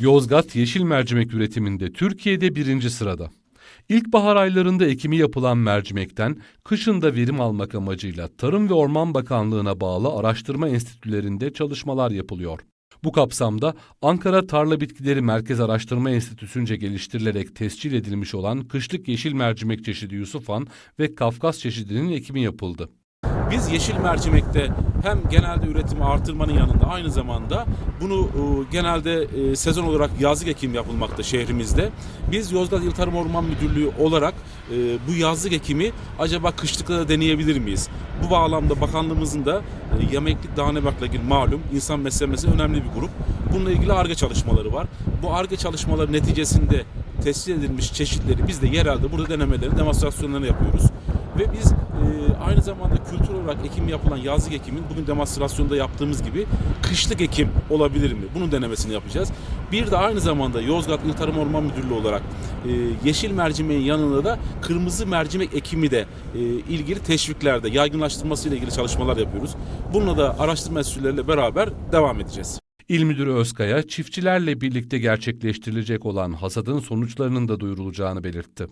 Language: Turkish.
Yozgat yeşil mercimek üretiminde Türkiye'de birinci sırada. İlkbahar aylarında ekimi yapılan mercimekten kışında verim almak amacıyla Tarım ve Orman Bakanlığı'na bağlı araştırma enstitülerinde çalışmalar yapılıyor. Bu kapsamda Ankara Tarla Bitkileri Merkez Araştırma Enstitüsü'nce geliştirilerek tescil edilmiş olan kışlık yeşil mercimek çeşidi Yusufan ve Kafkas çeşidinin ekimi yapıldı. Biz yeşil mercimekte hem genelde üretimi artırmanın yanında aynı zamanda bunu e, genelde e, sezon olarak yazlık ekim yapılmakta şehrimizde. Biz Yozgat İl Tarım Orman Müdürlüğü olarak e, bu yazlık ekimi acaba kışlıkta da deneyebilir miyiz? Bu bağlamda bakanlığımızın da yemeklik dağınebakla ilgili malum insan beslemesi önemli bir grup. Bununla ilgili ARGE çalışmaları var. Bu ARGE çalışmaları neticesinde tescil edilmiş çeşitleri biz de yerelde burada denemelerini, demonstrasyonlarını yapıyoruz. Ve biz aynı zamanda kültür olarak ekim yapılan yazlık ekimin bugün demonstrasyonda yaptığımız gibi kışlık ekim olabilir mi? Bunun denemesini yapacağız. Bir de aynı zamanda Yozgat İl Tarım Orman Müdürlüğü olarak e, yeşil mercimeğin yanında da kırmızı mercimek ekimi de e, ilgili teşviklerde yaygınlaştırması ile ilgili çalışmalar yapıyoruz. Bununla da araştırma enstitüleriyle beraber devam edeceğiz. İl Müdürü Özkaya, çiftçilerle birlikte gerçekleştirilecek olan hasadın sonuçlarının da duyurulacağını belirtti.